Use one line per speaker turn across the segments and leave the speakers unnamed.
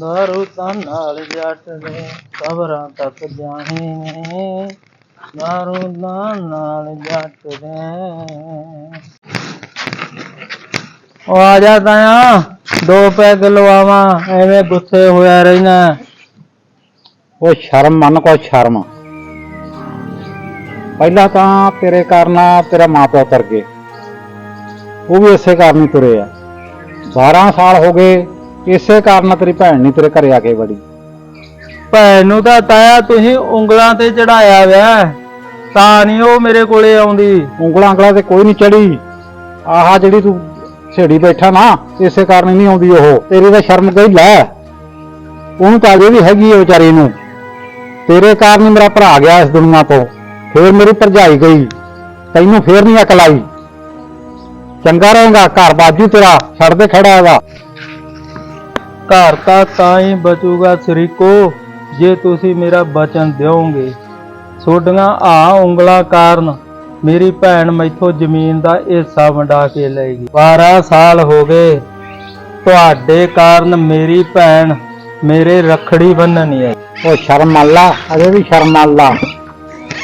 ਦਾਰੂ ਤਾਂ ਨਾਲ ਜੱਟ ਦੇ ਕਬਰਾਂ ਤੱਕ ਜਾਣੀ। ਦਾਰੂ ਤਾਂ ਨਾਲ ਜੱਟ ਦੇ ਉਹ ਆ ਜਾ ਤਾਇਆ, ਦੋ ਪੈਗ ਲਵਾਵਾਂ, ਐਵੇਂ ਗੁੱਸੇ ਹੋਇਆ ਰਹਿਣਾ।
ਉਹ ਸ਼ਰਮ, ਮੰਨ ਕੋ ਸ਼ਰਮ। ਪਹਿਲਾਂ ਤਾਂ ਤੇਰੇ ਕਾਰਨ ਤੇਰਾ ਮਾਪਿਓ ਤਰ ਗਏ। ਉਹ ਵੀ ਇਸੇ ਕਾਰਨ ਹੀ ਤੁਰੇ ਆ। 12 ਸਾਲ ਹੋ ਗਏ ਇਸੇ ਕਾਰਨ ਤੇਰੀ ਭੈਣ ਨਹੀਂ ਤੇਰੇ ਘਰੇ ਆ ਕੇ ਵੜੀ।
ਭੈਣ ਨੂੰ ਤਾਂ ਤਾਇਆ ਤੁਸੀਂ ਉਂਗਲਾਂ ਤੇ ਚੜਾਇਆ ਵਿਆ ਤਾਂ ਨਹੀਂ ਉਹ ਮੇਰੇ ਕੋਲੇ ਆਉਂਦੀ।
ਉਂਗਲਾਂ ਉਂਗਲਾਂ ਤੇ ਕੋਈ ਨਹੀਂ ਚੜੀ। ਆਹ ਜਿਹੜੀ ਤੂੰ ਛੇੜੀ ਬੈਠਾ ਨਾ, ਇਸੇ ਕਾਰਨ ਨਹੀਂ ਆਉਂਦੀ ਉਹ। ਤੇਰੀ ਤਾਂ ਸ਼ਰਮ ਗਈ, ਲੈ। ਉਹਨੂੰ ਤਾਂ ਅਜੇ ਵੀ ਹੈਗੀ ਹੈ ਵਿਚਾਰੀ ਨੂੰ। ਤੇਰੇ ਕਾਰਨ ਹੀ ਮੇਰਾ ਭਰਾ ਗਿਆ ਇਸ ਦੁਨੀਆ ਤੋਂ। ਫੇਰ ਮੇਰੀ ਭਰਜਾਈ ਗਈ। ਤੈਨੂੰ ਫੇਰ ਨਹੀਂ ਅਕਲ ਆਈ। ਚੰਗਾ ਰਹੇਗਾ, ਘਰ ਬਾਜੂ ਤੇਰਾ, ਛੱਡ ਦੇ ਖੜਾ ਹੈਗਾ
ਘਰ ਤਾਂ ਤਾਂ ਹੀ ਬਚੂਗਾ ਸਰੀਕੋ ਜੇ ਤੁਸੀਂ ਮੇਰਾ ਬਚਨ ਦਿਓਗੇ। ਛੋਡੀਆਂ ਆ ਉਂਗਲਾਂ ਕਾਰਨ ਮੇਰੀ ਭੈਣ ਮੈਥੋਂ ਜ਼ਮੀਨ ਦਾ ਹਿੱਸਾ ਵੰਡਾ ਕੇ ਲੈ ਗਈ। 12 ਸਾਲ ਹੋ ਗਏ। ਤੁਹਾਡੇ ਕਾਰਨ ਮੇਰੀ ਭੈਣ ਮੇਰੇ ਰਖੜੀ ਬੰਨਣ ਨਹੀਂ ਆਈ।
ਉਹ ਸ਼ਰਮ ਮੰਨ ਲਾ ਅਜੇ ਵੀ ਸ਼ਰਮ ਮੰਨ ਲਾ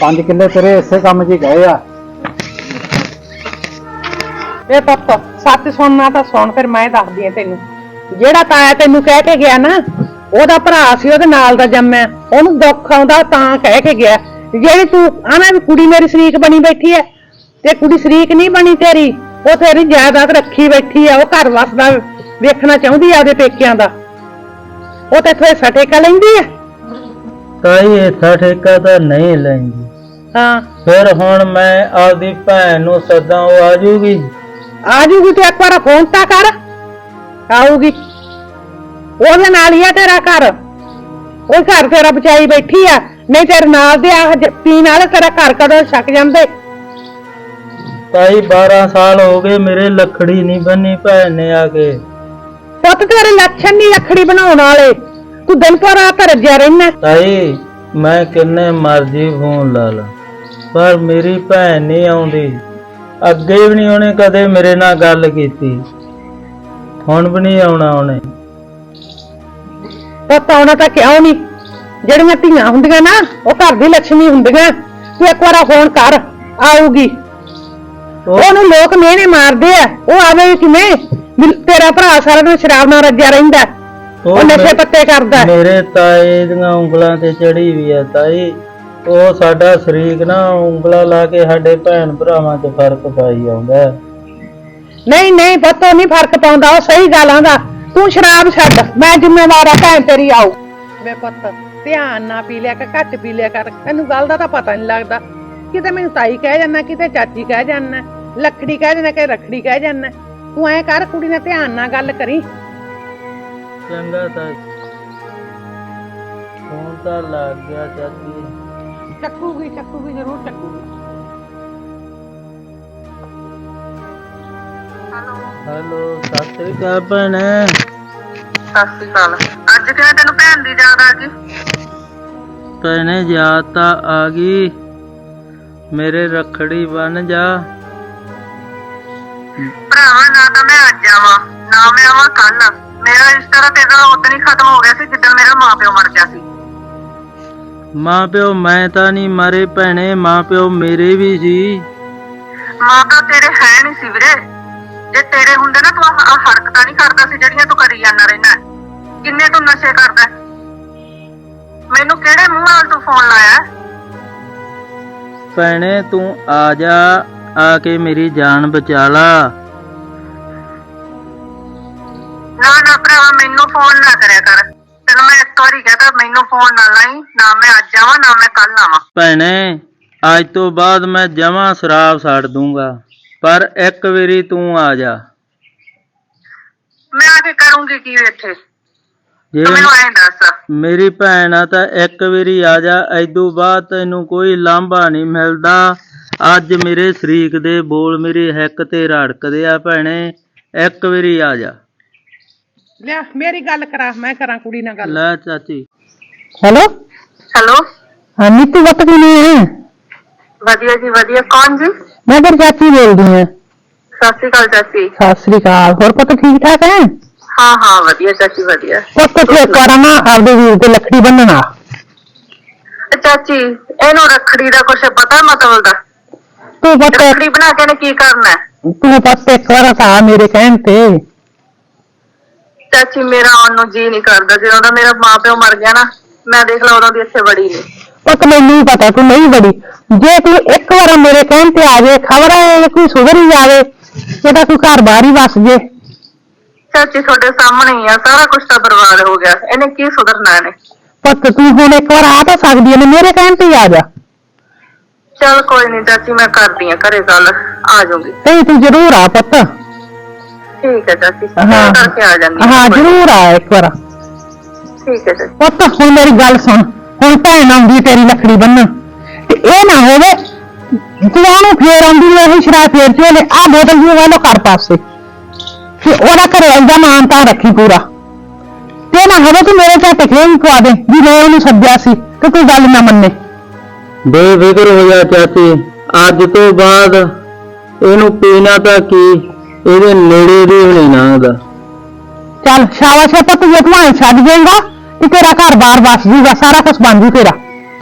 ਪੰਜ ਕਿੱਲੇ ਤੇਰੇ ਇਸੇ ਕੰਮ 'ਚ ਹੀ ਗਏ ਆ।
ਇਹ ਪੁੱਤ ਸੱਚ ਸੁਣਨਾ ਤਾਂ ਸੁਣ ਫਿਰ ਮੈਂ ਦੱਸਦੀ ਆ ਤੈਨੂੰ। ਜਿਹੜਾ ਤਾਇਆ ਤੈਨੂੰ ਕਹਿ ਕੇ ਗਿਆ ਨਾ ਉਹਦਾ ਭਰਾ ਸੀ ਉਹਦੇ ਨਾਲ ਦਾ ਜੰਮਿਆ। ਉਹਨੂੰ ਦੁੱਖ ਆਉਂਦਾ ਤਾਂ ਕਹਿ ਕੇ ਗਿਆ। ਜਿਹੜੀ ਤੂੰ ਆਣਾ ਵੀ ਕੁੜੀ ਮੇਰੀ ਸ਼ਰੀਕ ਬਣੀ ਬੈਠੀ ਐ ਤੇ ਕੁੜੀ ਸ਼ਰੀਕ ਨਹੀਂ ਬਣੀ ਤੇਰੀ ਉਹ ਤੇਰੀ ਜਾਇਦਾਦ ਰੱਖੀ ਬੈਠੀ ਆ ਉਹ ਘਰ ਵਸਦਾ ਵੇਖਣਾ ਚਾਹੁੰਦੀ ਆ ਉਹਦੇ ਪੇਕਿਆਂ ਦਾ। ਉਹ ਤੇ ਇੱਥੇ ਸਟੇਕਾ ਲੈਂਦੀ ਆ
ਤਾਈ ਇੱਥਾ ਠੇਕਾ ਤਾਂ ਨਹੀਂ ਲੈਂਦੀ।
ਹਾਂ।
ਫਿਰ ਹੁਣ ਮੈਂ ਆਪਦੀ ਭੈਣ ਨੂੰ ਸੱਦਾਂ ਉਹ ਆ ਜੂਗੀ?
ਆ ਜੂਗੀ ਤੂੰ ਇੱਕ ਵਾਰ ਫੋਨ ਤਾਂ ਕਰ। ਆਊਗੀ। ਉਹਦੇ ਨਾਲ ਹੀ ਆ ਤੇਰਾ ਘਰ। ਉਹ ਘਰ ਤੇਰਾ ਬਚਾਈ ਬੈਠੀ ਆ। ਨਹੀਂ ਤੇਰੇ ਨਾਲ ਦੇ ਆ ਪੀਣ ਵਾਲੇ ਤੇਰਾ ਘਰ ਕਦੋਂ ਛੱਕ ਜਾਂਦੇ।
ਤਾਈ 12 ਸਾਲ ਹੋ ਗਏ ਮੇਰੇ ਲੱਖੜੀ ਨਹੀਂ ਬੰਨੀ ਭੈਣ ਨੇ ਆ ਕੇ।
ਪੁੱਤ ਤੇਰੇ ਲੱਛਣ ਨਹੀਂ ਲੱਖੜੀ ਬਣਾਉਣ ਵਾਲੇ। ਤੂੰ ਦਿਨ ਪਰ ਰਾਤ ਰੱਜਿਆ ਰਹਿਣਾ
ਤਾਈ ਮੈਂ ਕਿੰਨੇ ਮਰਜ਼ੀ ਫੋਨ ਲਾ ਲਾ ਪਰ ਮੇਰੀ ਭੈਣ ਨਹੀਂ ਆਉਂਦੀ। ਅੱਗੇ ਵੀ ਨਹੀਂ ਉਹਨੇ ਕਦੇ ਮੇਰੇ ਨਾਲ ਗੱਲ ਕੀਤੀ। ਹੁਣ ਵੀ ਨਹੀਂ ਆਉਣਾ ਉਹਨੇ।
ਪੁੱਤ ਆਉਣਾ ਤਾਂ ਕਿਉਂ ਨਹੀਂ? ਜਿਹੜੀਆਂ ਧੀਆਂ ਹੁੰਦੀਆਂ ਨਾ ਉਹ ਘਰ ਦੀ ਲక్ష్ਮੀ ਹੁੰਦੀਆਂ। ਤੂੰ ਇੱਕ ਵਾਰ ਫੋਨ ਕਰ ਆਊਗੀ।
ਉਹ
ਉਹਨੂੰ ਲੋਕ ਮਿਹਣੇ ਮਾਰਦੇ ਆ। ਉਹ ਆਵੇ ਕਿਵੇਂ? ਵੀ ਤੇਰਾ ਭਰਾ ਸਾਰਾ ਦਿਨ ਸ਼ਰਾਬ ਨਾਲ ਰੱਜਿਆ ਰਹਿੰਦਾ। ਉਹ ਨਸ਼ੇ ਪੱਤੇ ਕਰਦਾ।
ਮੇਰੇ ਤਾਏ ਦੀਆਂ ਉਂਗਲਾਂ ਤੇ ਚੜੀ ਵੀ ਆ ਤਾਈ। ਉਹ ਸਾਡਾ ਸ਼ਰੀਕ ਨਾ ਉਂਗਲਾਂ ਲਾ ਕੇ ਸਾਡੇ ਭੈਣ ਭਰਾਵਾਂ 'ਚ ਫ਼ਰਕ ਪਾਈ ਆਉਂਦਾ।
ਨਹੀਂ ਨਹੀਂ ਪਤਾ ਨਹੀਂ ਫ਼ਰਕ ਪਾਉਂਦਾ ਉਹ ਸਹੀ ਗੱਲ ਆਂਦਾ ਤੂੰ ਸ਼ਰਾਬ ਛੱਡ ਮੈਂ ਜ਼ਿੰਮੇਵਾਰ ਆ ਭੈਣ ਤੇਰੀ ਆਉ ਵੇ ਪੁੱਤ ਧਿਆਨ ਨਾ ਪੀ ਲਿਆ ਕਿ ਘੱਟ ਪੀ ਲਿਆ ਕਰ। ਤੈਨੂੰ ਗੱਲ ਦਾ ਤਾਂ ਪਤਾ ਨਹੀਂ ਲੱਗਦਾ। ਕਿਤੇ ਮੈਨੂੰ ਤਾਈ ਕਹਿ ਜਾਂਦਾ ਕਿਤੇ ਚਾਚੀ ਕਹਿ ਜਾਂਦਾ ਲੱਖੜੀ ਕਹਿ ਜਾਂਦਾ ਕਿ ਰਖੜੀ ਕਹਿ ਜਾਂਦਾ। ਤੂੰ ਐ ਕਰ ਕੁੜੀ ਨਾਲ ਧਿਆਨ ਨਾਲ ਗੱਲ ਕਰੀ।
ਚੰਗਾ ਤਾਈ ਫੋਨ ਤਾਂ ਲੱਗ ਗਿਆ ਚਾਚੀ।
ਚੱਕੂਗੀ ਚੱਕੂਗੀ ਜ਼ਰੂਰ ਚੱਕੂਗੀ।
ਹੈਲੋ। ਸਤਿ ਸ੍ਰੀ ਅਕਾਲ ਭੈਣੇ।
ਸਤਿ ਸ਼੍ਰੀ ਅਕਾਲ। ਅੱਜ ਕਿਵੇਂ ਤੈਨੂੰ ਭੈਣ ਦੀ ਯਾਦ ਆ ਗਈ?
ਭੈਣੇ ਯਾਦ ਤਾਂ ਆ ਗਈ। ਮੇਰੇ ਰੱਖੜੀ ਬਣ ਜਾ।
ਭਰਾਵਾ ਨਾ ਤਾਂ ਮੈਂ ਅੱਜ ਆਵਾਂ ਨਾ ਮੈਂ ਆਵਾਂ ਕੱਲ ਮੇਰਾ ਰਿਸ਼ਤਾ ਤਾਂ ਤੇਰੇ ਨਾਲ ਉਦੋਂ ਹੀ ਖਤਮ ਹੋ ਗਿਆ ਸੀ ਜਿੱਦਣ ਮੇਰਾ ਮਾਪਿਓ ਮਰ ਗਿਆ ਸੀ।
ਮਾਂ ਪਿਓ ਮੈਂ ਤਾਂ ਨਹੀਂ ਮਰੇ ਭੈਣੇ ਮਾਂ ਪਿਓ ਮੇਰੇ ਵੀ ਸੀ।
ਮਾਪਿਓ ਤੇਰੇ ਹੈ ਨਹੀਂ ਸੀ ਵੀਰੇ। ਜੇ ਤੇਰੇ ਹੁੰਦੇ ਨਾ ਤੂੰ ਆਹ ਹਰਕਤਾਂ ਨਹੀਂ ਕਰਦਾ ਸੀ ਜਿਹੜੀਆਂ ਤੂੰ ਕਰੀ ਜਾਂਦਾ ਰਹਿਣਾ ਕਿੰਨੇ ਤੂੰ ਨਸ਼ੇ ਕਰਦਾ ਮੈਨੂੰ ਕਿਹੜੇ ਮੂੰਹ ਨਾਲ ਤੂੰ ਫੋਨ ਲਾਇਆ
ਭੈਣੇ ਤੂੰ ਆ ਜਾ ਆ ਕੇ ਮੇਰੀ ਜਾਨ ਬਚਾ ਲਾ।
ਨਾ ਨਾ ਭਰਾਵਾ ਮੈਨੂੰ ਫੋਨ ਨਾ ਕਰਿਆ ਕਰ। ਤੈਨੂੰ ਮੈਂ ਇੱਕ ਵਾਰੀ ਕਹਤਾ ਮੈਨੂੰ ਫੋਨ ਨਾ ਲਾਈ ਨਾ ਮੈਂ ਅੱਜ ਆਵਾਂ ਨਾ ਮੈਂ ਕੱਲ ਆਵਾਂ।
ਭੈਣੇ ਅੱਜ ਤੋਂ ਬਾਅਦ ਮੈਂ ਜਮਾ ਸ਼ਰਾਬ ਛੱਡ ਦੂੰਗਾ। ਪਰ ਇੱਕ ਵਾਰੀ ਤੂੰ ਆ ਜਾ।
ਮੈਂ ਆ ਕੇ ਕਰੂੰਗੀ ਕੀ ਇੱਥੇ?
ਜੇ
ਤੂੰ ਮੈਨੂੰ ਐਂ ਦੱਸ।
ਮੇਰੀ ਭੈਣ ਆ ਤਾਂ ਇੱਕ ਵਾਰੀ ਆ ਜਾ ਐਦੋਂ ਬਾਅਦ ਤੈਨੂੰ ਕੋਈ ਲਾਂਭਾ ਨਹੀਂ ਮਿਲਦਾ। ਅੱਜ ਮੇਰੇ ਸ਼ਰੀਕ ਦੇ ਬੋਲ ਮੇਰੀ ਹਿੱਕ ਤੇ ਰੜਕਦੇ ਆ ਭੈਣੇ ਇੱਕ ਵਾਰੀ ਆ ਜਾ।
ਲੈ ਮੇਰੀ ਗੱਲ ਕਰਾ ਮੈਂ ਕਰਾਂ ਕੁੜੀ ਨਾਲ ਗੱਲ।
ਲੈ ਚਾਚੀ।
ਹੈਲੋ?
ਹੈਲੋ?
ਹਾਂ ਨੀਤੂ ਬੱਤ ਕਿਵੇਂ ਹੈ
ਵਧੀਆ ਜੀ ਵਧੀਆ। ਕੌਣ ਜੀ?
ਮੈਂ ਤੇਰੀ ਚਾਚੀ ਬੋਲਦੀ ਹਾਂ।
ਸਤਿ ਸ਼੍ਰੀ ਅਕਾਲ ਚਾਚੀ।
ਸਤਿ ਸ੍ਰੀ ਅਕਾਲ। ਹੋਰ ਪੁੱਤ ਠੀਕ ਠਾਕ ਹੈ?
ਹਾਂ ਹਾਂ ਵਧੀਆ ਚਾਚੀ ਵਧੀਆ।
ਪੁੱਤ ਤੇ ਕਰਾਂ ਨਾ ਆਪਦੇ ਵੀਰ ਤੇ ਲੱਕੜੀ ਬੰਨਣਾ
ਤੇ ਚਾਚੀ ਇਹਨੂੰ ਰੱਖੜੀ ਦਾ ਕੁਛ ਪਤਾ ਮਤਲਬ ਦਾ?
ਤੂੰ ਪੁੱਤ
ਰੱਖੜੀ ਬਣਾ ਕੇ ਨੇ ਕੀ ਕਰਨਾ? ਹੈ?
ਤੂੰ ਪੁੱਤ ਇੱਕ ਵਾਰ ਤਾਂ ਆ ਮੇਰੇ ਕਹਿਣ ਤੇ।
ਚਾਚੀ ਮੇਰਾ ਆਉਣ ਨੂੰ ਜੀ ਨਹੀਂ ਕਰਦਾ। ਜਦੋਂ ਦਾ ਮੇਰਾ ਮਾਪਿਓ ਮਰ ਗਿਆ ਨਾ ਮੈਂ ਦੇਖ ਲਾ ਉਦੋਂ ਦੀ ਇੱਥੇ ਵੜੀ ਨਹੀਂ
ਪੁੱਤ ਮੈਨੂੰ ਵੀ ਪਤਾ ਤੂੰ ਨਹੀਂ ਬੜੀ ਜੇ ਤੂੰ ਇੱਕ ਵਾਰ ਮੇਰੇ ਕਹਿਣ ਤੇ ਆ ਜਾਏ ਖਬਰ ਹੈ ਕੋਈ ਸੁਧਰ ਹੀ ਜਾਵੇ ਇਹਦਾ ਤੂੰ ਘਰ ਬਾਹਰ ਹੀ ਵਸ ਜੇ।
ਚਾਚੀ ਤੁਹਾਡੇ ਸਾਹਮਣੇ ਹੀ ਆ ਸਾਰਾ ਕੁਝ ਤਾਂ ਬਰਬਾਦ ਹੋ ਗਿਆ। ਇਹਨੇ ਕੀ ਸੁਧਰਨਾ ਇਹਨੇ?
ਪੁੱਤ ਤੂੰ ਹੁਣ ਇੱਕ ਵਾਰ ਆ ਤਾਂ ਸਕਦੀ ਹੈ ਮੇਰੇ ਕਹਿਣ ਤੇ ਹੀ ਆ ਜਾ।
ਚਲ ਕੋਈ ਨਹੀਂ ਚਾਚੀ ਮੈਂ ਕਰਦੀ ਆ ਘਰੇ ਗੱਲ ਆ ਜਾਊਂਗੀ।
ਤੇ ਤੂੰ ਜ਼ਰੂਰ ਆ ਪੁੱਤ।
ਠੀਕ ਹੈ ਚਾਚੀ
ਹਾਂ।
ਕਰਕੇ ਆ ਜਾਂਦੀ
ਹਾਂ ਜ਼ਰੂਰ ਆ ਇੱਕ ਵਾਰ।
ਠੀਕ ਹੈ ਚਾਚੀ।
ਪੁੱਤ ਹੁਣ ਮੇਰੀ ਗੱਲ ਸੁਣ। ਹੁਣ ਭੈਣ ਆਉਂਦੀ ਤੇਰੀ ਲੱਕੜੀ ਬੰਨਣ। ਤੇ ਇਹ ਨਾ ਹੋਵੇ ਤੂੰ ਉਹਨੂੰ ਫੇਰ ਆਉਂਦੀ ਨੇ ਇਹ ਸ਼ਰਾਬ ਫੇਰ ਚੋਲੇ ਆ ਬੋਤਲ ਜੀ ਵਾਲੋ ਕਰ ਪਾਸੇ ਤੇ। ਉਹਦਾ ਘਰੇ ਆਉਂਦਾ ਮਾਨ ਤਾਂ ਰੱਖੀ ਪੂਰਾ। ਤੇ ਨਾ ਹੋਵੇ ਤੂੰ ਮੇਰੇ ਘਰ ਤੇ ਖੇਮ ਪਵਾ ਦੇ ਵੀ ਮੈਂ ਉਹਨੂੰ ਸੱਦਿਆ ਸੀ ਤੇ ਤੂੰ ਗੱਲ ਨਾ ਮੰਨੇ।
ਬੇਫਿਕਰ ਹੋ ਜਾ ਚਾਚੀ ਅੱਜ ਤੋਂ ਬਾਅਦ ਇਹਨੂੰ ਪੀਣਾ ਤਾਂ ਕੀ ਇਹਦੇ ਨੇੜੇ ਦੀ ਵੀ ਨਹੀਂ ਲੰਘਦਾ
ਚੱਲ ਸ਼ਾਬਾਸ਼ ਹੈ ਪੁੱਤ ਜੇ ਤੂੰ ਐਂ ਛੱਡ ਜਾਏਗਾ ਤੇ ਤੇਰਾ ਘਰ ਬਾਰ ਵਸ ਜੂਗਾ ਸਾਰਾ ਕੁਝ ਬਣ ਜੂ ਤੇਰਾ।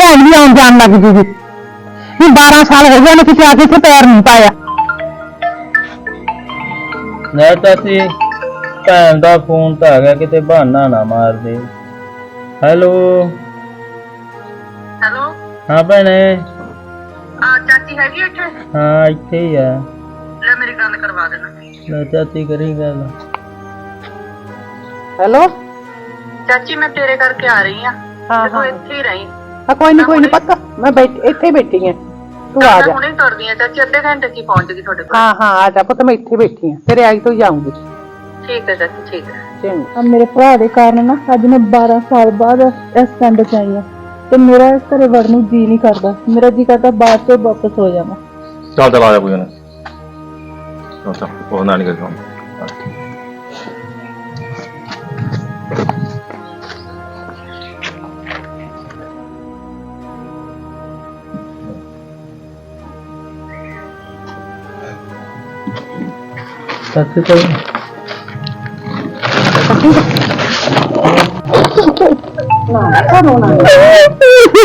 ਭੈਣ ਵੀ ਆਉਣ ਜਾਣ ਲੱਗ ਜੂਗੀ ਵੀ 12 ਸਾਲ ਹੋ ਗਏ ਨੇ ਕਿਤੇ ਆ ਕੇ ਇੱਥੇ ਪੈਰ ਨਹੀਂ ਪਾਇਆ।
ਨਾ ਚਾਚੀ ਭੈਣ ਦਾ ਫੋਨ ਤਾਂ ਹੈਗਾ ਕਿਤੇ ਬਹਾਨਾ ਨਾ ਮਾਰ ਦੇ। ਹੈਲੋ।
ਹੈਲੋ।
ਹਾਂ ਭੈਣੇ।
ਆ ਚਾਚੀ ਹੈਗੀ ਇੱਥੇ?
ਹਾਂ ਇੱਥੇ ਹੀ ਆ।
ਲੈ ਮੇਰੀ ਗੱਲ ਕਰਵਾ ਦੇਣਾ।
ਲੈ ਚਾਚੀ ਕਰੀ ਗੱਲ।
ਹੈਲੋ।
ਚਾਚੀ ਮੈਂ ਤੇਰੇ ਕਰਕੇ ਆ ਰਹੀ ਆ।
ਹਾਂ
ਤੂੰ
ਹਾਂ।
ਇੱਥੇ ਹੀ ਰਹੀ।
ਆ ਕੋਈ ਨਹੀਂ ਕੋਈ ਨਹੀਂ ਪੱਕਾ ਮੈਂ ਬੈਠ ਇੱਥੇ ਹੀ ਬੈਠੀ ਆ। ਤੂੰ ਆ ਜਾ।
ਹੁਣੇ ਤੁਰਦੀ ਆ ਚਾਚੀ ਅੱਧੇ ਘੰਟੇ ਚ ਹੀ ਪਹੁੰਚ ਗਈ ਤੁਹਾਡੇ ਕੋਲ।
ਹਾਂ ਹਾਂ ਆ ਜਾ ਪੁੱਤ ਮੈਂ ਇੱਥੇ ਬੈਠੀ ਆ। ਤੇਰੇ ਆਈ ਤੋਂ ਹੀ ਜਾਊਂਗੀ
ਠੀਕ ਹੈ ਚਾਚੀ ਠੀਕ ਹੈ।
ਚੰਗਾ।
ਆ ਮੇਰੇ ਭਰਾ ਦੇ ਕਾਰਨ ਨਾ ਅੱਜ ਮੈਂ 12 ਸਾਲ ਬਾਅਦ ਇਸ ਪਿੰਡ ਚ ਆਈ ਆ। ਤੇ ਮੇਰਾ ਇਸ ਘਰੇ ਵੜਨ ਨੂੰ ਜੀ ਨਹੀਂ ਕਰਦਾ। ਮੇਰਾ ਜੀ ਕਰਦਾ ਬਾਅਦ ਤੋਂ ਵਾਪਸ ਹੋ ਜਾਵਾਂ।
ਚੱਲ ਚੱਲ ਆ ਜਾ ਕੋਈ ਨਾ। ਚੱਲ ਚੱਲ ਉਹ ਨਾ ਨਿਕਲ ਜਾਉਂ
ਚਾਚੀ ਕੋਈ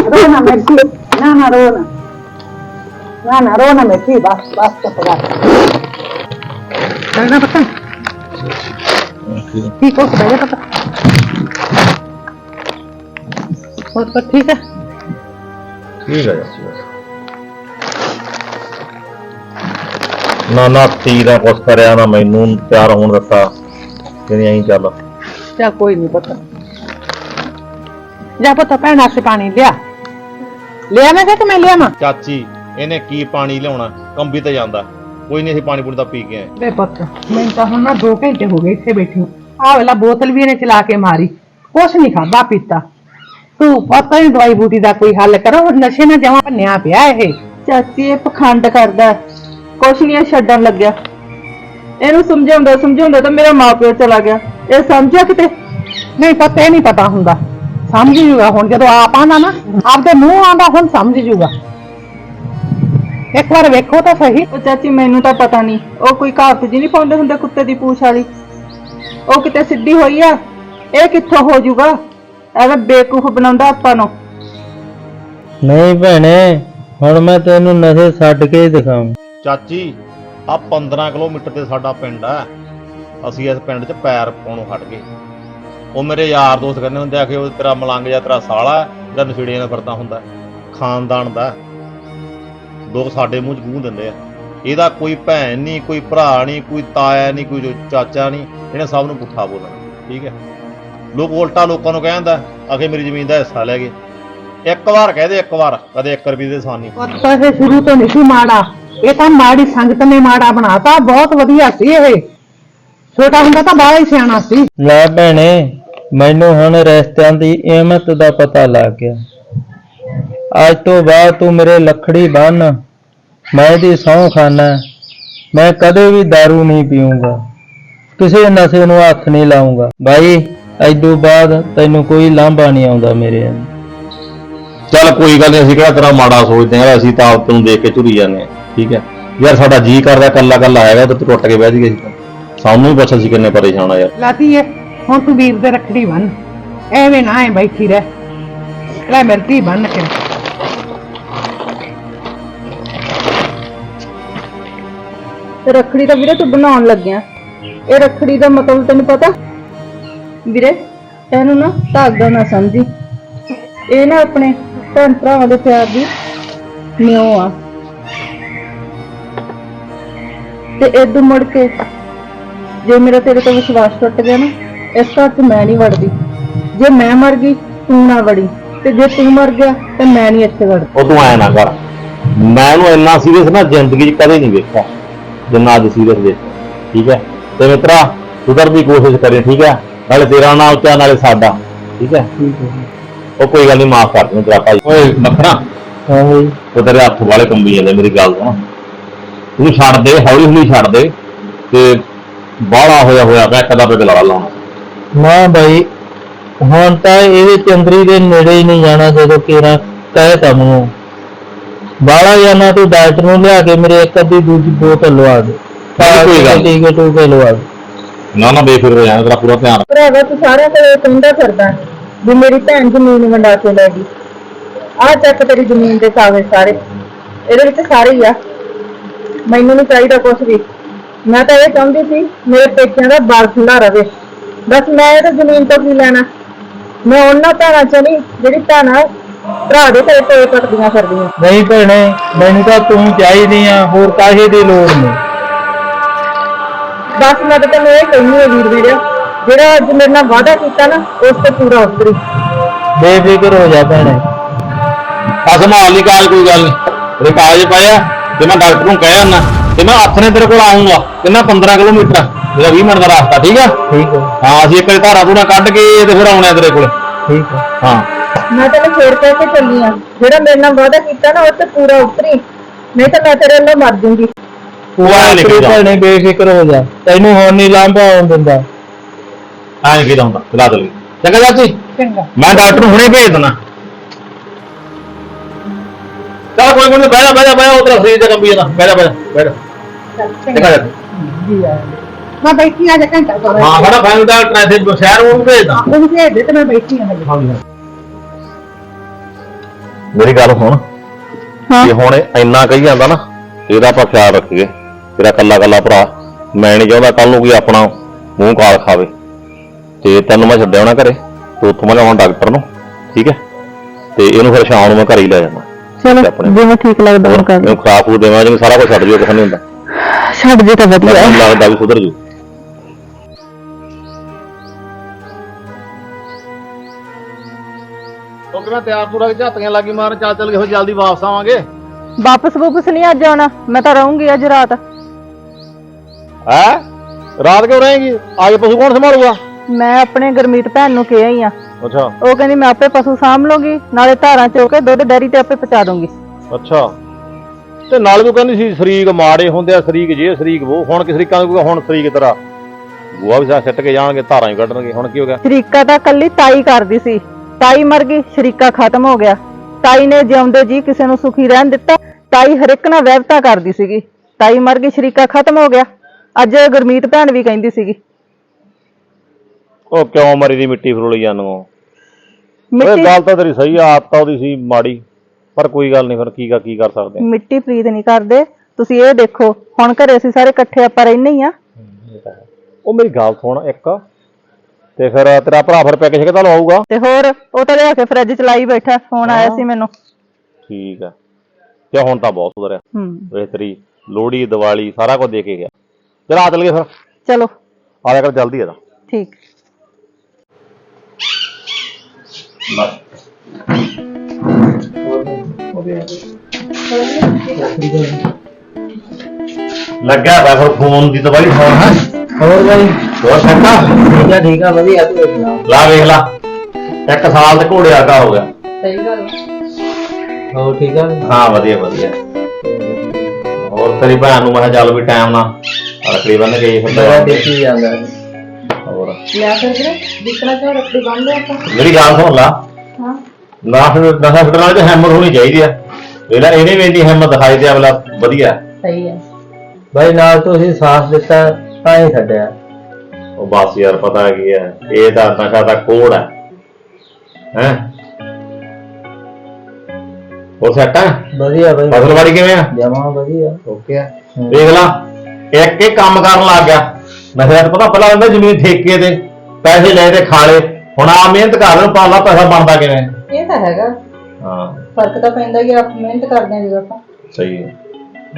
ਰੋਣਾ ਮੇਰੀ ਨਾ ਨਾ ਰੋਣਾ ਨਾ ਨਾ ਰੋਣਾ ਮੇਰੀ ਬਸ ਬਸ ਚੁੱਪ ਕਰ ਚੱਲਣਾ ਪਤਾ ਠੀਕ ਹੋ ਗਿਆ ਪਤਾ ਹੋਰ ਤਾਂ ਠੀਕ ਹੈ
ਠੀਕ ਆ ਜੀ ਬਸ ਨਾ ਨਾ ਤੀ ਦਾ ਕੁਛ ਕਰਿਆ ਨਾ ਮੈਨੂੰ ਤਿਆਰ ਹੋਣ ਦਿੱਤਾ। ਕਹਿੰਦੀ ਐਂ ਚੱਲ।
ਚਾ ਕੋਈ ਨਹੀਂ ਪਤਾ। ਜਾ ਪਤਾ ਭੈਣ ਆਸੇ ਪਾਣੀ ਲਿਆ। ਲਿਆ ਮੈਂ ਕਿਹਾ ਕਿ ਮੈਂ ਲਿਆਵਾਂ?
ਚਾਚੀ ਇਹਨੇ ਕੀ ਪਾਣੀ ਲਿਆਉਣਾ? ਕੰਬੀ ਤੇ ਜਾਂਦਾ। ਕੋਈ ਨਹੀਂ ਅਸੀਂ ਪਾਣੀ ਪੂਣੀ ਪੀ ਕੇ ਆਏ।
ਵੇ ਪੁੱਤ ਮੈਨੂੰ ਤਾਂ ਹੁਣ ਨਾ 2 ਘੰਟੇ ਹੋ ਗਏ ਇੱਥੇ ਬੈਠੀ ਆਹ ਵੇਲਾ ਬੋਤਲ ਵੀ ਇਹਨੇ ਚਲਾ ਕੇ ਮਾਰੀ। ਕੁਛ ਨਹੀਂ ਖਾਦਾ ਪੀਤਾ। ਤੂੰ ਪਤਾ ਨਹੀਂ ਦਵਾਈ ਬੂਟੀ ਦਾ ਕੋਈ ਹੱਲ ਕਰੋ। ਨਸ਼ੇ ਨਾਲ ਜਮਾ ਭੰਨਿਆ ਪਿਆ ਇਹ।
ਚਾਚੀ ਇਹ ਪਖੰਡ ਕਰਦਾ। ਹੈ। ਕੁਛ ਨਹੀਂ ਇਹ ਛੱਡਣ ਲੱਗਿਆ। ਇਹਨੂੰ ਸਮਝਾਉਂਦਾ ਸਮਝਾਉਂਦਾ ਤਾਂ ਮੇਰਾ ਮਾਪਿਓ ਚਲਾ ਗਿਆ। ਇਹ ਸਮਝਿਆ ਕਿਤੇ?
ਨਹੀਂ ਪਤਾ ਇਹ ਨਹੀਂ ਪਤਾ ਹੁੰਦਾ। ਸਮਝ ਜੂਗਾ ਹੁਣ ਜਦੋਂ ਆਪ ਆਂਦਾ ਨਾ ਆਪਦੇ ਮੂੰਹ ਆਂਦਾ ਹੁਣ ਸਮਝ ਜੂਗਾ। ਇੱਕ ਵਾਰ ਵੇਖੋ ਤਾਂ ਸਹੀ।
ਉਹ ਚਾਚੀ ਮੈਨੂੰ ਤਾਂ ਪਤਾ ਨਹੀਂ ਉਹ ਕੋਈ ਕਹਾਵਤ ਜੀ ਨਹੀਂ ਪਾਉਂਦੇ ਹੁੰਦੇ ਕੁੱਤੇ ਦੀ ਪੂਛ ਵਾਲੀ। ਉਹ ਕਿਤੇ ਸਿੱਧੀ ਹੋਈ ਆ। ਇਹ ਕਿੱਥੋਂ ਹੋ ਜਾਊਗਾ ਐਵੇਂ ਬੇਕੂਫ ਬਣਾਉਂਦਾ ਆਪਾਂ ਨੂੰ।
ਨਹੀਂ ਭੈਣੇ ਹੁਣ ਮੈਂ ਤੈਨੂੰ ਨਸ਼ੇ ਛੱਡ ਕੇ ਹੀ ਦਿਖਾਉਂ
ਚਾਚੀ ਆ 15 ਕਿਲੋਮੀਟਰ ਤੇ ਸਾਡਾ ਪਿੰਡ ਆ। ਅਸੀਂ ਇਸ ਪਿੰਡ 'ਚ ਪੈਰ ਪਾਉਣੋਂ ਹਟ ਗਏ। ਉਹ ਮੇਰੇ ਯਾਰ ਦੋਸਤ ਕਹਿੰਦੇ ਹੁੰਦੇ ਆ ਕਿ ਉਹ ਤੇਰਾ ਮਲੰਗ ਜਾਂ ਤੇਰਾ ਸਾਲਾ ਜਾਂ ਨਸ਼ੇੜੀਆਂ ਨਾਲ ਫਿਰਦਾ ਹੁੰਦਾ ਖਾਨਦਾਨ ਦਾ ਲੋਕ ਸਾਡੇ ਮੂੰਹ 'ਚ ਗੂੰ ਦਿੰਦੇ ਆ। ਇਹਦਾ ਕੋਈ ਭੈਣ ਨਹੀਂ, ਕੋਈ ਭਰਾ ਨਹੀਂ, ਕੋਈ ਤਾਇਆ ਨਹੀਂ, ਕੋਈ ਚਾਚਾ ਨਹੀਂ, ਇਹਨੇ ਸਭ ਨੂੰ ਪੁੱਠਾ ਬੋਲਣਾ, ਠੀਕ ਹੈ। ਲੋਕ ਉਲਟਾ ਲੋਕਾਂ ਨੂੰ ਕਹਿੰਦਾ, ਆਖੇ ਮੇਰੀ ਜ਼ਮੀਨ ਦਾ ਹਿੱਸਾ ਲੈ ਗਏ। ਇੱਕ ਵਾਰ ਕਹਦੇ ਇੱਕ ਵਾਰ, ਕਦੇ 1 ਰੁਪਏ ਦੇ ਸਾਨੀ
ਪੁੱਤ, ਇਹ ਸ਼ੁਰੂ ਤੋਂ ਨਹੀਂ ਸੀ ਮਾੜਾ। ਇਹ ਤਾਂ ਮਾੜੀ ਸੰਗਤ ਨੇ ਮਾੜਾ ਬਣਾਤਾ ਬਹੁਤ ਵਧੀਆ ਸੀ ਇਹ। ਛੋਟਾ ਹੁੰਦਾ ਤਾਂ ਬਾਹਲਾ ਹੀ ਸਿਆਣਾ ਸੀ।
ਲੈ ਭੈਣੇ ਮੈਨੂੰ ਹੁਣ ਰਿਸ਼ਤਿਆਂ ਦੀ ਅਹਿਮਤ ਦਾ ਪਤਾ ਲੱਗ ਗਿਆ। ਅੱਜ ਤੋਂ ਬਾਅਦ ਤੂੰ ਮੇਰੇ ਲੱਖੜੀ ਬੰਨ ਮੈਂ ਇਹਦੀ ਸਹੁੰ ਖਾਨਾ ਮੈਂ ਕਦੇ ਵੀ दारू ਨਹੀਂ ਪੀਊਂਗਾ। ਕਿਸੇ ਨਸ਼ੇ ਨੂੰ ਹੱਥ ਨਹੀਂ ਲਾਊਂਗਾ। ਭਾਈ ਐਦੋਂ ਬਾਅਦ ਤੈਨੂੰ ਕੋਈ ਲਾਂਭਾ ਨਹੀਂ ਆਉਂਦਾ ਮੇਰੇ ਅੰਦਰ
ਚੱਲ ਕੋਈ ਗੱਲ ਨਹੀਂ ਅਸੀਂ ਕਿਹੜਾ ਤੇਰਾ ਮਾੜਾ ਸੋਚਦੇ ਆ ਅਸੀਂ ਤਾਂ ਆਪ ਤੈਨੂੰ ਦੇਖ ਕੇ ਝੁਰੀ ਜਾਂਦੇ ਆ। ਠੀਕ ਹੈ। ਯਾਰ ਸਾਡਾ ਜੀ ਕਰਦਾ ਕੱਲਾ ਕੱਲਾ ਆਏਗਾ ਤੇ ਤੂੰ ਟੁੱਟ ਕੇ ਬਹਿ ਜੀ ਸਾਨੂੰ ਵੀ ਪੁੱਛ ਅਸੀਂ ਕਿੰਨੇ ਪਰੇਸ਼ਾਨ ਆ ਯਾਰ।
ਲਾਤੀ ਇਹ ਹੁਣ ਤੂੰ ਵੀਰ ਦੇ ਰੱਖੜੀ ਬੰਨ। ਐਵੇਂ ਨਾ ਐ ਬੈਠੀ ਰਹਿ। ਲੈ ਧੀ ਬੰਨ ਕੇ।
ਤੇ ਰੱਖੜੀ ਤਾਂ ਵੀਰੇ ਤੂੰ ਬਣਾਉਣ ਲੱਗਿਆ। ਇਹ ਰੱਖੜੀ ਦਾ ਮਤਲਬ ਤੈਨੂੰ ਪਤਾ? ਵੀਰੇ ਇਹਨੂੰ ਨਾ ਧਾਗਾ ਨਾ ਸਮਝੀ। ਇਹ ਨਾ ਆਪਣੇ ਭੈਣ ਭਰਾਵਾਂ ਦੇ ਪਿਆਰ ਦੀ ਨਿਉ ਆ। ਤੇ ਇਦੋਂ ਮੁੜ ਕੇ ਜੇ ਮੇਰਾ ਤੇਰੇ ਤੋਂ ਵਿਸ਼ਵਾਸ ਟੁੱਟ ਗਿਆ ਨਾ ਇਸ ਘਰ 'ਚ ਮੈਂ ਨਹੀਂ ਵੜਦੀ। ਜੇ ਮੈਂ ਮਰ ਗਈ ਤੂੰ ਨਾ ਵੜੀ। ਤੇ ਜੇ ਤੂੰ ਮਰ ਗਿਆ ਤੇ ਮੈਂ ਨਹੀਂ ਇੱਥੇ ਵੜਦੀ।
ਉਹ ਤੂੰ ਐ ਨਾ ਕਰ। ਮੈਂ ਉਹਨੂੰ ਇੰਨਾ ਸੀਰੀਅਸ ਨਾ ਜ਼ਿੰਦਗੀ 'ਚ ਕਦੇ ਨਹੀਂ ਵੇਖਿਆ ਜਿੰਨਾ ਅੱਜ ਸੀਰੀਅਸ ਵੇਖ ਠੀਕ ਹੈ? ਤੇ ਮਿੱਤਰਾ ਸੁਧਰ ਦੀ ਕੋਸ਼ਿਸ਼ ਕਰੀ ਠੀਕ ਹੈ? ਨਾਲੇ ਤੇਰਾ ਨਾਮ ਉੱਚਾ ਨਾਲੇ ਸਾਡਾ। ਠੀਕ ਹੈ? ਉਹ ਕੋਈ ਗੱਲ ਨਹੀਂ ਮਾਫ ਕਰ ਦੇ ਤੇਰਾ ਭਾਈ। ਓਏ ਮੱਖਣਾ
ਹਾਂ
ਉਹ ਤੇਰੇ ਹੱਥ ਵਾਲੇ ਕੰਬੀ ਜਾਂਦੇ ਮੇਰੀ ਗੱਲ ਤੋਂ ਤੂੰ ਛੱਡ ਦੇ ਹੌਲੀ ਹੌਲੀ ਛੱਡ ਦੇ ਤੇ ਬਾਹਲਾ ਹੋਇਆ ਹੋਇਆ ਮੈਂ ਕਦਾ ਪੇ ਲਾ ਲਾਉਣਾ।
ਨਾ ਬਈ ਹੁਣ ਤਾਂ ਇਹਦੇ ਚੰਦਰੀ ਦੇ ਨੇੜੇ ਹੀ ਨਹੀਂ ਜਾਣਾ ਜਦੋਂ ਕੇਰਾ ਕਹਿ ਤਾ ਮੂੰਹੋਂ ਬਾਲਾ ਜਾਣਾ ਤੂੰ ਡਾਕਟਰ ਨੂੰ ਲਿਆ ਕੇ ਮੇਰੇ ਇੱਕ ਅੱਧੀ ਦੂਜੀ ਬੋਤਲ ਲਵਾ ਦੇ।
ਕੋਈ ਗੱਲ ਨੀ।
ਟੀਕੇ ਟੂਕੇ ਲਵਾ ਦੇ।
ਨਾ ਨਾ ਬੇਫਿਕਰ ਹੋ ਜਾਣਾ ਤੇਰਾ ਪੂਰਾ ਧਿਆਨ
ਭਰਾਵਾ ਤੂੰ ਸਾਰਿਆਂ ਕੋਲ ਕਹਿੰਦਾ ਫਿਰਦਾ ਵੀ ਮੇਰੀ ਭੈਣ ਜ਼ਮੀਨ ਵੰਡਾ ਕੇ ਲੈ ਗਈ। ਆਹ ਚੱਕ ਤੇਰੀ ਜ਼ਮੀਨ ਦੇ ਕਾਗਜ਼ ਸਾਰੇ। ਇਹਦੇ ਵਿੱਚ ਸਾਰੇ ਹੀ ਆ। ਮੈਨੂੰ ਨਹੀਂ ਚਾਹੀਦਾ ਕੁਝ ਵੀ। ਮੈਂ ਤਾਂ ਇਹ ਚਾਹੁੰਦੀ ਸੀ ਮੇਰੇ ਪੇਕਿਆਂ ਦਾ ਬਾਲ ਖੁੱਲਾ ਰਵੇ। ਬਸ ਮੈਂ ਇਹ ਜ਼ਮੀਨ ਤੋਂ ਕੀ ਲੈਣਾ? ਮੈਂ ਉਹਨਾਂ ਭੈਣਾਂ ਚ ਨਹੀਂ ਜਿਹੜੀ ਭੈਣਾਂ ਭਰਾ ਦੇ ਘਰੇ ਟੋਏ ਕੱਟਦੀਆਂ ਫਿਰਦੀਆਂ।
ਨਹੀਂ ਭੈਣੇ ਮੈਨੂੰ ਤਾਂ ਤੂੰ ਚਾਹੀਦੀ ਆ ਹੋਰ ਕਾਹੇ ਦੀ ਲੋੜ ਨਹੀਂ
ਬਸ ਮੈਂ ਤਾਂ ਤੈਨੂੰ ਇਹ ਕਹਿੰਦੀ ਹਾਂ ਵੀਰ ਵੀਰੇ ਜਿਹੜਾ ਅੱਜ ਮੇਰੇ ਨਾਲ ਵਾਅਦਾ ਕੀਤਾ ਨਾ ਉਸ ਤੇ ਪੂਰਾ ਉਤਰੀ।
ਬੇਫਿਕਰ ਹੋ ਜਾ ਭੈਣੇ।
ਲਈ ਕਾਜ ਕੋਈ ਗੱਲ ਕਾਗਜ਼ ਪਾਇਆ ਤੇ ਮੈਂ ਡਾਕਟਰ ਨੂੰ ਕਹਿਆ ਨਾ ਤੇ ਮੈਂ ਹੱਥ ਨੇ ਤੇਰੇ ਕੋਲ ਆਉਂਗਾ ਕਿੰਨਾ 15 ਕਿਲੋਮੀਟਰ? ਮੇਰਾ 20 ਮਿੰਟ ਦਾ ਰਸਤਾ ਠੀਕ ਆ?
ਠੀਕ ਹੈ
ਹਾਂ ਅਸੀਂ ਇੱਕ ਵਾਰੀ ਧਾਰਾ ਧੂਰਾ ਕੱਢ ਕੇ ਤੇ ਫਿਰ ਆਉਣਾ ਤੇਰੇ ਕੋਲ।
ਠੀਕ ਹੈ
ਹਾਂ।
ਮੈਂ ਤੈਨੂੰ ਫੇਰ ਕਹਿ ਕੇ ਚੱਲੀ ਆ। ਜਿਹੜਾ ਮੇਰੇ ਨਾਲ ਵਾਅਦਾ ਕੀਤਾ ਨਾ ਉਹ ਤੇ ਪੂਰਾ ਉਤਰੀ ਨਹੀਂ ਤਾਂ ਮੈਂ ਤੇਰੇ ਨਾਲ ਮਰ ਜੂੰਗੀ।
ਤੂੰ ਆ ਲਿਖ
ਤੇਰੀ
ਜਾ
ਭੈਣੇ ਬੇਫਿਕਰ ਹੋ ਜਾ। ਤੈਨੂੰ ਹੁਣ ਨਹੀਂ ਲਾਂਭਾ ਆਉਣ ਦਿੰਦਾ।
ਐਂ ਕਿਦਾਂ ਹੁੰਦਾ ਚਲਾ ਦੇ ਚੰਗਾ ਚਾਚੀ।
ਚੰਗਾ।
ਮੈਂ ਡਾਕਟਰ ਨੂੰ ਹੁਣੇ ਭੇਜ ਦੇਣਾ ਚਲ ਕੋਈ ਕੋਈ ਬਹਿ ਜਾ ਬਹਿ ਜਾ ਬਹਿ ਜਾ ਉਧਰ ਸਰੀਰ ਤੇ ਕੰਬੀ ਜਾਂਦਾ। ਬਹਿ ਜਾ ਬਹਿ ਜਾ ਬਹਿ ਜਾ। ਚਾਚੀ
ਮੈਂ ਬੈਠੀ ਆ ਜਾ ਘੰਟਾ ਕੋਲ
ਹਾਂ ਸਾਡਾ ਫੈਮਿਲੀ ਡਾਕਟਰ ਇੱਥੇ ਸ਼ਹਿਰ ਉਹਨੂੰ ਭੇਜਦਾ।
ਉਹ ਭੇਜ ਦੇ ਤੇ ਮੈਂ ਬੈਠੀ ਆ ਹਜੇ।
ਮੇਰੀ ਗੱਲ ਸੁਣ। ਜੇ ਹੁਣ ਇੰਨਾ ਕਹੀ ਜਾਂਦਾ ਨਾ ਇਹਦਾ ਆਪਾਂ ਖਿਆਲ ਰੱਖੀਏ। ਤੇਰਾ ਕੱਲਾ ਕੱਲਾ ਭਰਾ ਮੈਂ ਨਹੀਂ ਚਾਹੁੰਦਾ ਕੱਲ ਨੂੰ ਕੋਈ ਆਪਣਾ ਮੂੰਹ ਕਾਲ ਖਾਵੇ। ਤੇ ਤੈਨੂੰ ਮੈਂ ਛੱਡਿਆ ਹੋਣਾ ਘਰੇ ਤੇ ਉੱਥੋਂ ਮੈਂ ਲਿਆਉਣਾ ਡਾਕਟਰ ਨੂੰ ਠੀਕ ਹੈ? ਤੇ ਇਹਨੂੰ ਫਿਰ ਸ਼ਾਮ ਨੂੰ ਮੈਂ ਘਰੇ ਹੀ ਲੈ ਜਾਣਾ
ਚਲੋ
ਆਪਣੇ।
ਜਿਵੇਂ ਠੀਕ ਲੱਗਦਾ ਉਹ ਕਰ
ਇਹਨੂੰ ਖਰਾਬ ਖੂ ਦੇਵਾਂ ਜਿਵੇਂ ਸਾਰਾ ਕੁਝ ਛੱਡ ਜਿਓ ਕੁਛ ਨਹੀਂ ਹੁੰਦਾ।
ਛੱਡ ਦੇ ਤਾਂ ਵਧੀਆ।
ਮੈਨੂੰ ਲੱਗਦਾ ਵੀ ਸੁਧਰ ਜੂ। ਉਹ ਕਿਵੇਂ ਤਿਆਰ ਪੂਰਾ ਝਾਤੀਆਂ ਲੱਗੀ ਮਾਰਨ ਚੱਲ ਚੱਲ ਕੇ ਫਿਰ ਜਲਦੀ ਵਾਪਸ ਆਵਾਂਗੇ।
ਵਾਪਸ ਵਾਪਸ ਨਹੀਂ ਅੱਜ ਆਉਣਾ ਮੈਂ ਤਾਂ ਰਹੂੰਗੀ ਅੱਜ ਰਾਤ।
ਹੈ? ਰਾਤ ਕਿਉਂ ਰਹੇਗੀ? ਆਗੇ ਪਸ਼ੂ ਕੌਣ ਸੰਭਾਲੂਗਾ?
ਮੈਂ ਆਪਣੇ ਗਰਮੀਤ ਭੈਣ ਨੂੰ ਕਿਹਾ ਹੀ ਆ।
ਅੱਛਾ।
ਉਹ ਕਹਿੰਦੀ ਮੈਂ ਆਪੇ ਪਸ਼ੂ ਸਾਂਭ ਲੂੰਗੀ ਨਾਲੇ ਧਾਰਾਂ ਚੋ ਕੇ ਦੁੱਧ ਡੈਰੀ ਤੇ ਆਪੇ ਪਹੁੰਚਾ ਦੂੰਗੀ
ਅੱਛਾ। ਤੇ ਨਾਲ ਵੀ ਕਹਿੰਦੀ ਸੀ ਸ਼ਰੀਕ ਮਾੜੇ ਹੁੰਦੇ ਆ ਸ਼ਰੀਕ ਜੇ ਸ਼ਰੀਕ ਉਹ ਹੁਣ ਕਿ ਸ਼ਰੀਕਾਂ ਦੇ ਹੁਣ ਸ਼ਰੀਕ ਤੇਰਾ। ਬੂਆ ਵੀ ਸਾ ਸਿੱਟ ਕੇ ਜਾਣਗੇ ਧਾਰਾਂ ਹੀ ਕੱਢਣਗੇ। ਹੁਣ ਕੀ ਹੋ ਗਿਆ?
ਸ਼ਰੀਕਾ ਤਾਂ ਕੱਲੀ ਤਾਈ ਕਰਦੀ ਸੀ। ਤਾਈ ਮਰ ਗਈ ਸ਼ਰੀਕਾ ਖਤਮ ਹੋ ਗਿਆ। ਤਾਈ ਨੇ ਜਿਉਂਦੇ ਜੀ ਕਿਸੇ ਨੂੰ ਸੁਖੀ ਰਹਿਣ ਦਿੱਤਾ। ਤਾਈ ਹਰ ਇੱਕ ਨਾਲ ਵਹਿਬਤਾ ਕਰਦੀ ਸੀਗੀ। ਤਾਈ ਮਰ ਗਈ ਸ਼ਰੀਕਾ ਖਤਮ ਹੋ ਗਿਆ। ਅੱਜ ਗੁਰਮੀਤ ਭੈਣ ਵੀ ਕਹਿੰਦੀ ਸੀਗੀ।
ਉਹ ਕਿਉਂ ਮਰੀ ਦੀ ਮਿੱਟੀ ਫਰੋਲੀ ਹੋ ਓਏ
ਮਿੱਟੀ
ਗੱਲ ਤਾਂ ਤੇਰੀ ਸਹੀ ਆ ਆਦਤ ਤਾਂ ਉਹਦੀ ਸੀ ਮਾੜੀ ਪਰ ਕੋਈ ਗੱਲ ਨਹੀਂ ਫਿਰ ਕੀ ਕਾ ਕੀ ਕਰ ਸਕਦੇ
ਮਿੱਟੀ ਪ੍ਰੀਤ ਨਹੀਂ ਕਰਦੇ ਤੁਸੀਂ ਇਹ ਦੇਖੋ ਹੁਣ ਘਰੇ ਅਸੀਂ ਸਾਰੇ ਇਕੱਠੇ ਆਪਾਂ ਰਹਿੰਦੇ ਹੀ ਆ।
ਉਹ ਮੇਰੀ ਗੱਲ ਸੁਣ ਇੱਕ ਤੇ ਫਿਰ ਤੇਰਾ ਭਰਾ ਫਿਰ ਪੈਕੇਜ ਕਿਦਾਂ ਲਵਾਊਗਾ?
ਤੇ ਹੋਰ ਉਹ ਤਾਂ ਲਿਆ ਕੇ ਫਰਿੱਜ ਚ ਲਾਈ ਬੈਠਾ ਫੋਨ ਆਇਆ ਸੀ ਮੈਨੂੰ।
ਠੀਕ ਆ। ਤੇ ਹੁਣ ਤਾਂ ਬਹੁਤ ਸੁਧਰਿਆ।
ਹੂੰ
ਵੇਖ ਤੇਰੀ ਲੋਹੜੀ ਦੀਵਾਲੀ ਸਾਰਾ ਕੁਝ ਦੇ ਕੇ ਗਿਆ। ਚਲ ਆ ਚੱਲ ਗਏ ਫਿਰ?
ਚਲੋ।
ਆ ਜਾ ਕਰ ਜਲਦੀ ਆ ਜਾ।
ਠੀਕ।
ਲੱਗਿਆ ਵਾ ਫਿਰ ਫੋਨ ਦੀ ਦਵਾਈ ਫੋਨ ਹੈ।
ਹੋਰ ਬਾਈ?
ਹੋਰ ਸੈਂਟਾ
ਠੀਕ ਆ ਠੀਕ ਆ ਵਧੀਆ ਤੂੰ ਸੁਣਾ?
ਲਾ ਵੇਖ ਲਾ। ਇੱਕ ਸਾਲ ਦੇ ਘੋੜੇ ਵਰਗਾ ਹੋ ਗਿਆ।
ਸਹੀ ਗੱਲ
ਹੋਰ ਠੀਕ ਆ?
ਹਾਂ ਵਧੀਆ ਵਧੀਆ। ਹੋਰ ਤੇਰੀ ਭੈਣ ਨੂੰ ਮੈਂ ਕਿਹਾ ਚੱਲ ਵੀ ਟਾਈਮ ਨਾਲ। ਰੱਖੜੀ ਬੰਨ ਗਈ ਫਿਰ ਤਾਂ
ਦੇਖੀ ਜਾਂਦਾ।
ਹੋਰ।
ਲਿਆ ਫਿਰ ਵੀਰੇ ਜਿੱਤਣਾ ਚਾਹ ਰੱਖੜੀ ਬੰਨ੍ਹਦੇ ਆਪਾਂ?
ਮੇਰੀ ਗੱਲ ਸੁਣ ਲਾ।
ਹਾਂ।
ਨਾ ਫਿਰ ਨਸ਼ਾ ਛੱਡਣ ਵਾਲੇ ਚ ਹਿੰਮਤ ਹੋਣੀ ਚਾਹੀਦੀ ਆ। ਇਹਦਾ ਇਹਨੇ ਵੀ ਇੰਨੀ ਹਿੰਮਤ ਦਿਖਾਈ ਤੇ ਅਗਲਾ ਵਧੀਆ।
ਸਹੀ ਹੈ
ਬਾਈ ਨਾਲ ਤੁਸੀਂ ਸਾਥ ਦਿੱਤਾ ਤਾਂ ਹੀ ਛੱਡਿਆ।
ਉਹ ਬਸ ਯਾਰ ਪਤਾ ਕੀ ਹੈ ਇਹ ਤਾਂ ਨਸ਼ਾ ਦਾ ਕੋਡ ਹੈ? ਹੈ ਹੈ
ਵਧੀਆ ਬਈ
ਫਸਲਵਾੜੀ ਕਿਵੇਂ ਆ?
ਜਮਾ ਵਧੀਆ।
ਓਕੇ ਆ ਦੇਖ ਲਾ ਇੱਕ ਇੱਕ ਕੰਮ ਕਰਨ ਲੱਗ ਗਿਆ। ਨਸ਼ਾ ਤਾਂ ਪਤਾ ਪਹਿਲਾਂ ਹੁੰਦਾ ਜ਼ਮੀਨ ਠੇਕੇ ਤੇ ਪੈਸੇ ਲੈ ਤੇ ਖਾ ਲਏ। ਹੁਣ ਆ ਮਿਹਨਤ ਕਰ ਰਹੇ ਪਾਲਾ ਪੈਸਾ ਬਣਦਾ ਕਿਵੇਂ?
ਇਹ ਤਾਂ ਹੈਗਾ।
ਹਾਂ।
ਫ਼ਰਕ ਤਾਂ ਪੈਂਦਾ ਕਿ ਆਪ ਮਿਹਨਤ ਕਰਦੇ ਹਾਂ ਜਦੋਂ ਆਪਾਂ।
ਸਹੀ ਹੈ।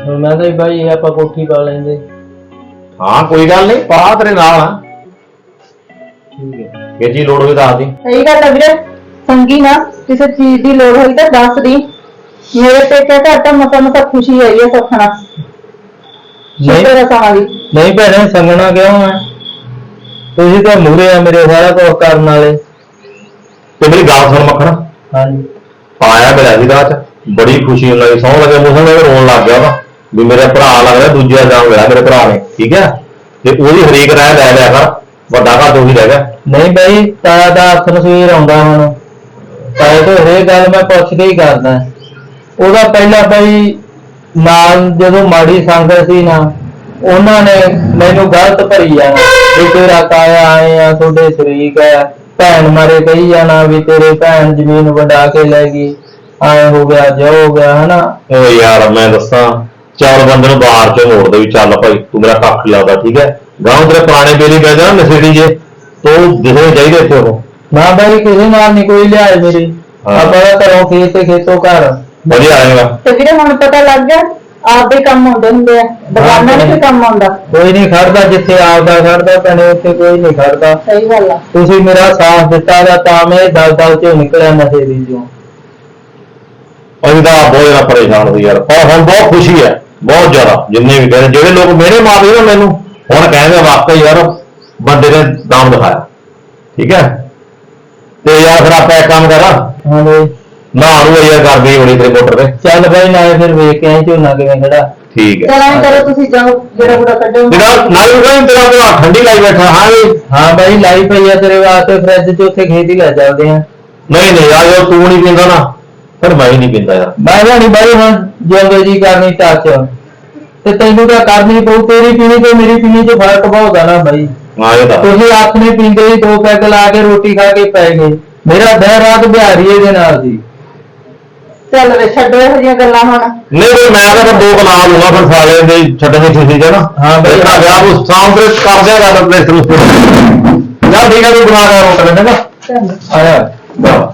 ਹੁਣ ਮੈਂ ਤਾਂ ਬਾਈ ਇਹ ਆਪਾਂ ਕੋਠੀ ਪਾ ਲੈਂਦੇ।
ਹਾਂ ਕੋਈ ਗੱਲ ਨਹੀਂ ਪਾ ਤੇਰੇ ਨਾਲ ਆ।
ਠੀਕ ਹੈ।
ਇਹ ਜੀ ਲੋੜ ਹੋਈ ਦੱਸ ਦੀ
ਸਹੀ ਗੱਲ ਹੈ ਵੀਰੇ ਸੰਗੀ ਨਾ ਕਿਸੇ ਚੀਜ਼ ਦੀ ਲੋੜ ਹੋਈ ਤਾਂ ਦੱਸ ਦੀ। ਮੇਰੇ ਪੇਕੇ ਘਰ ਤਾਂ ਮਸਾ ਮਸਾ ਖੁਸ਼ੀ ਆਈ ਹੈ ਸੁਖਣਾ
ਨਹੀਂ।
ਸ਼ੁਕਰ ਹੈ ਸਮਾਂ ਦੀ
ਨਹੀਂ ਭੈਣੇ ਸੰਗਣਾ ਕਿਉਂ ਹੈ ਤੁਸੀਂ ਤਾਂ ਮੂਰੇ ਆ ਮੇਰੇ ਸਾਰਾ ਕੁਝ ਕਰਨ ਵਾਲੇ।
ਤੇ ਮੇਰੀ ਗੱਲ ਸੁਣ ਮੱਖਣ।
ਹਾਂਜੀ।
ਆਇਆ ਮੇਰਾ ਸੀ ਰਾਤ ਬੜੀ ਖੁਸ਼ੀ ਹੋਣ ਲੱਗੀ ਸੌਂ ਲੱਗੇ ਮੂੰਹ ਨਾਲ ਰੋਣ ਲੱਗ ਗਿਆ ਵਾ ਵੀ ਮੇਰਾ ਭਰਾ ਲੱਗਦਾ ਦੂਜਾ ਜਾਮ ਹੋਇਆ ਮੇਰੇ ਭਰਾ ਨੇ। ਠੀਕ ਹੈ ਤੇ ਉਹਦੀ ਹਰੀਕ ਰਾਇ ਲੈ ਲਿਆ ਕਰ। ਵੱਡਾ ਘਰ ਤੋਂ ਹੀ ਰਹਿ ਗਿਆ।
ਨਹੀਂ ਬਈ ਤਾਇਆ ਦਾ ਹੱਥ ਰਸੂਰ ਆਉਂਦਾ ਹੁਣ। ਤਾਇਆ ਤੋਂ ਹਰੇਕ ਗੱਲ ਮੈਂ ਪੁੱਛ ਕੇ ਹੀ ਕਰਦਾ। ਉਹਦਾ ਪਹਿਲਾਂ ਬਈ ਨਾਲ ਜਦੋਂ ਮਾੜੀ ਸੰਗਤ ਸੀ ਨਾ ਉਹਨਾਂ ਨੇ ਮੈਨੂੰ ਗਲਤ ਭਰੀ ਜਾਣਾ ਵੀ ਤੇਰਾ ਤਾਇਆ ਆਏ ਆ ਤੁਹਾਡੇ ਸ਼ਰੀਕ ਆ ਭੈਣ ਮਾਰੇ ਕਹੀ ਜਾਣਾ ਵੀ ਤੇਰੇ ਭੈਣ ਜ਼ਮੀਨ ਵੰਡਾ ਕੇ ਲੈ ਗਈ। ਆਏ ਹੋ ਗਿਆ ਜੋ ਹੋ ਗਿਆ ਹਨਾ?
ਓ ਯਾਰ ਮੈਂ ਦੱਸਾਂ ਚਾਰ ਬੰਦੇ ਨੂੰ ਬਾਹਰ ਚੋਂ ਮੋੜ ਦੇ ਵੀ ਚੱਲ ਭਾਈ ਤੂੰ ਮੇਰਾ ਕੱਖ ਨੀ ਲੱਗਦਾ ਠੀਕ ਹੈ? ਗਾਉਂ ਤੇਰੇ ਪੁਰਾਣੇ ਬੇਲੀ ਬਹਿ ਜਾ ਨਸੇੜੀ ਜੇ ਤੂੰ ਦਿਖਣੇ ਚਾਹੀਦੇ ਇੱਥੇ ਉਹ।
ਨਾ ਬਈ ਕਿਸੇ ਨਾਲ ਨਹੀਂ ਕੋਈ ਲਿਆਏ ਮੇਰੀ।
ਹਾਂ।
ਆਪਾਂ ਤਾਂ ਘਰੋਂ ਖੇਤ ਤੇ ਖੇਤੋਂ ਘਰ।
ਵਧੀਆ ਆਏਗਾ
ਤੇ ਵੀਰੇ ਹੁਣ ਪਤਾ ਲੱਗ ਗਿਆ ਆਪਦੇ ਕੰਮ ਹੁੰਦੇ ਹੁੰਦੇ ਆ ਦੁਕਾਨਾਂ ਨੇ ਵੀ ਕੰਮ ਆਉਂਦਾ।
ਕੋਈ ਨਹੀਂ ਖੜਦਾ ਜਿੱਥੇ ਆਪਦਾ ਖੜਦਾ ਭੈਣੇ ਉੱਥੇ ਕੋਈ ਨਹੀਂ ਖੜਦਾ।
ਸਹੀ ਗੱਲ ਆ।
ਤੁਸੀਂ ਮੇਰਾ ਸਾਥ ਦਿੱਤਾ ਦਾ ਤਾਂ ਮੈਂ ਦਲ ਦਲ ਚੋਂ ਨਿਕਲਿਆ ਨਸ਼ੇ ਦੀ ਚੋਂ।
ਅਸੀਂ ਤਾਂ ਬਹੁਤ ਜ਼ਿਆਦਾ ਪਰੇਸ਼ਾਨ ਸੀ ਯਾਰ। ਪਰ ਹੁਣ ਬਹੁਤ ਖੁਸ਼ੀ ਹੈ ਬਹੁਤ ਜ਼ਿਆਦਾ ਜਿੰਨੇ ਵੀ ਕਹਿੰਦੇ ਜਿਹੜੇ ਲੋਕ ਮੇਰੇ ਮਾਰਦੇ ਨਾ ਮੈਨੂੰ ਹੁਣ ਕਹਿੰਦੇ ਵਾਕਈ ਯਾਰ ਬੰਦੇ ਨੇ ਦਮ ਦਿਖਾਇਆ। ਠੀਕ ਹੈ? ਤੇ ਯਾਰ ਫਿਰ ਆਪਾਂ ਇੱਕ ਕੰਮ ਕਰਾਂ।
ਹਾਂ ਬਈ
ਨਾ ਨੂੰ ਯਾਰ ਕਰਦੀ ਹੋਣੀ ਤੇਰੇ ਮੋਟਰ ਤੇ।
ਚੱਲ ਬਈ ਨਾ ਫਿਰ ਵੇਖ ਕੇ ਆਈ ਝੋਨਾ ਕਿਵੇਂ ਖੜਾ।
ਠੀਕ ਹੈ।
ਚਲ ਐਂ ਕਰੋ ਤੁਸੀਂ ਜਾਓ ਜਿਹੜਾ ਬੁੜਾ ਕੱਢੋ
ਜਿਹੜਾ ਨਾਲ ਨੂੰ ਕਹਿੰਦੇ ਤੇਰਾ ਭਰਾ ਠੰਡੀ ਲਾਈ ਬੈਠਾ ਹਾਂ ਵੀ
ਹਾਂ ਬਈ ਲਾਈ ਪਈ ਆ ਤੇਰੇ ਵਾਸਤੇ ਫ੍ਰਿਜ 'ਚ ਉੱਥੇ ਖੇਤ ਲੈ ਚੱਲਦੇ ਆ।
ਨਹੀਂ ਨਹੀਂ ਯਾਰ ਜੇ ਤੂੰ ਨਹੀਂ ਪੀਂਦਾ ਨਾ। ਫਿਰ ਮੈਂ ਨਹੀਂ ਪੀਂਦਾ ਯਾਰ।
ਮੈਂ ਜਾਣੀ ਬਈ ਹੁਣ ਜਿਉਂਦੇ ਜੀ ਕਰਨੀ ਟੱਚ ਤੇ ਤੈਨੂੰ ਤਾਂ ਕਰਨੀ ਪਊ ਤੇਰੀ ਪੀਣੀ ਤੇ ਮੇਰੀ ਪੀਣੀ 'ਚ ਫ਼ਰਕ ਬਹੁਤ ਆ ਨਾ ਬਈ।
ਹਾਂ ਇਹ ਤਾਂ
ਤੁਸੀਂ ਨੇ ਪੀਂਦੇ ਹੀ ਦੋ ਪੈਗ ਲਾ ਕੇ ਰੋਟੀ ਖਾ ਕੇ ਪੈ ਗਏ। ਮੇਰਾ ਦਿਨ ਰਾਤ ਬਿਹਾਰੀ ਇਹਦੇ ਨਾਲ ਸੀ।
ਚੱਲ ਵੇ ਛੱਡੋ ਇਹੋ ਜਿਹੀਆਂ ਗੱਲਾਂ ਹੁਣ।
ਨਹੀਂ ਬਈ ਮੈਂ ਤਾਂ ਫਿਰ ਦੋ ਬਣਾ ਲੂੰਗਾ ਫਿਰ ਸਾਲੇ ਦੇ ਛੱਡਣ ਦੀ ਖੁਸ਼ੀ ਚ ਨਾ?
ਹਾਂ ਬਈ।
ਦੇਖਾ ਗਿਆ ਉਹ ਸਾਹਮਣੇ ਕਰ ਦੇਗਾ ਤਾਂ ਪਲੇਸ ਨੂੰ ਯਾਰ ਠੀਕ ਹੈ ਤੂੰ ਬਣਾ ਕੇ ਰੋਟ ਲੈਣਾ
ਆਇਆ।
ਚਲ